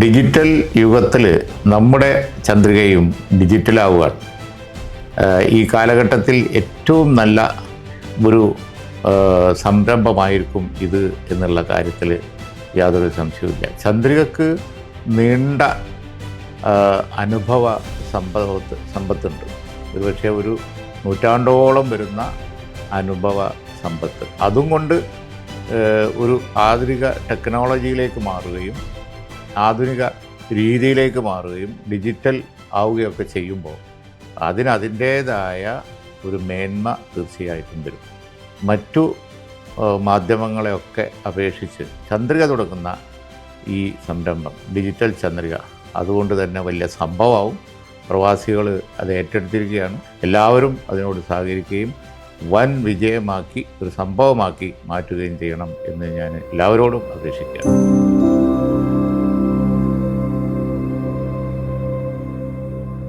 Digital യുഗത്തിൽ നമ്മുടെ ചന്ദ്രികയും ഡിജിറ്റലാവുകയാണ്. ആഹ് ഈ കാലഘട്ടത്തിൽ ഏറ്റവും നല്ല ഒരു സംരംഭമായിരിക്കും ഇത് എന്നുള്ള കാര്യത്തിൽ യാതൊരു സംശയവുമില്ല. ചന്ദ്രികക്ക് നീണ്ട അനുഭവ സമ്പത്ത് സമ്പത്തുണ്ട്. ഒരുപക്ഷെ ഒരു നൂറ്റാണ്ടോളം വരുന്ന അനുഭവ സമ്പത്ത്. അതും കൊണ്ട് ഒരു ആധുനിക ടെക്നോളജിയിലേക്ക് മാറുകയും ആധുനിക രീതിയിലേക്ക് മാറുകയും ഡിജിറ്റൽ ആവുകയൊക്കെ ചെയ്യുമ്പോൾ അതിനതിന്റേതായ ഒരു മേന്മ തീർച്ചയായിട്ടും വരും. മറ്റു മാധ്യമങ്ങളെയൊക്കെ അപേക്ഷിച്ച് ചന്ദ്രിക തുടങ്ങുന്ന ഈ സംരംഭം ഡിജിറ്റൽ ചന്ദ്രിക അതുകൊണ്ട് തന്നെ വലിയ സംഭവമാവും. പ്രവാസികൾ അത് ഏറ്റെടുത്തിരിക്കുകയാണ്. എല്ലാവരും അതിനോട് സഹകരിക്കുകയും വൻ വിജയമാക്കി ഒരു സംഭവമാക്കി മാറ്റുകയും ചെയ്യണം എന്ന് ഞാൻ എല്ലാവരോടും അപേക്ഷിക്കുകയാണ്.